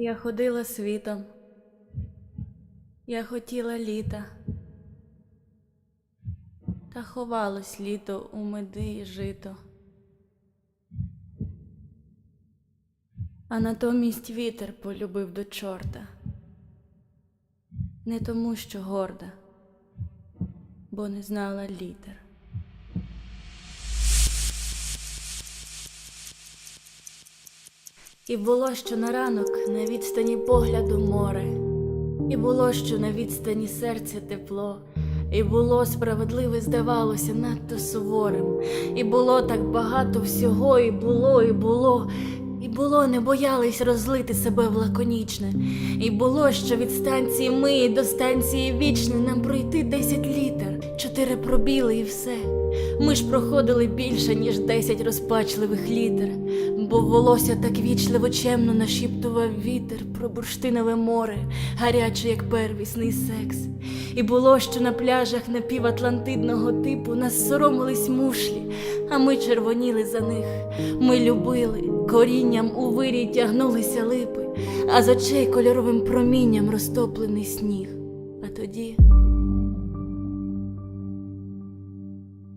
Я ходила світом, я хотіла літа, та ховалось літо у меди і жито. А натомість вітер полюбив до чорта, не тому, що горда, бо не знала літер. І було, що на ранок на відстані погляду море, і було, що на відстані серця тепло, і було справедливе, здавалося, надто суворим, і було так багато всього, і було, і було, і було, не боялись розлити себе в лаконічне, і було, що від станції ми до станції вічне нам пройти чотири пробіли і все. Ми ж проходили більше, ніж десять розпачливих літер, бо волосся так вічливо чемно нашіптував вітер про бурштинове море, гаряче, як первісний секс. І було, що на пляжах напіватлантидного типу нас соромились мушлі, а ми червоніли за них. Ми любили, корінням у вирій тягнулися липи, а з очей кольоровим промінням розтоплений сніг. А тоді.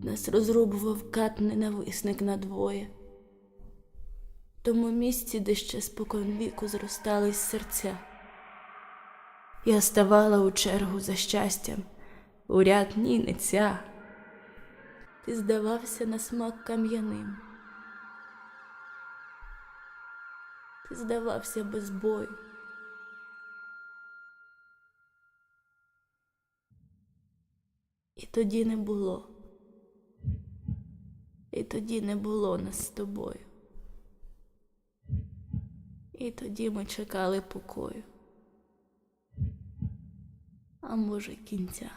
Нас розрубував кат ненависник надвоє. В тому місці, де ще спокон віку зростались серця. Я ставала у чергу за щастям, у ряд ні не ця. Ти здавався на смак кам'яним. Ти здавався без бою. І тоді не було. І тоді не було нас з тобою. І тоді ми чекали покою. А може, кінця.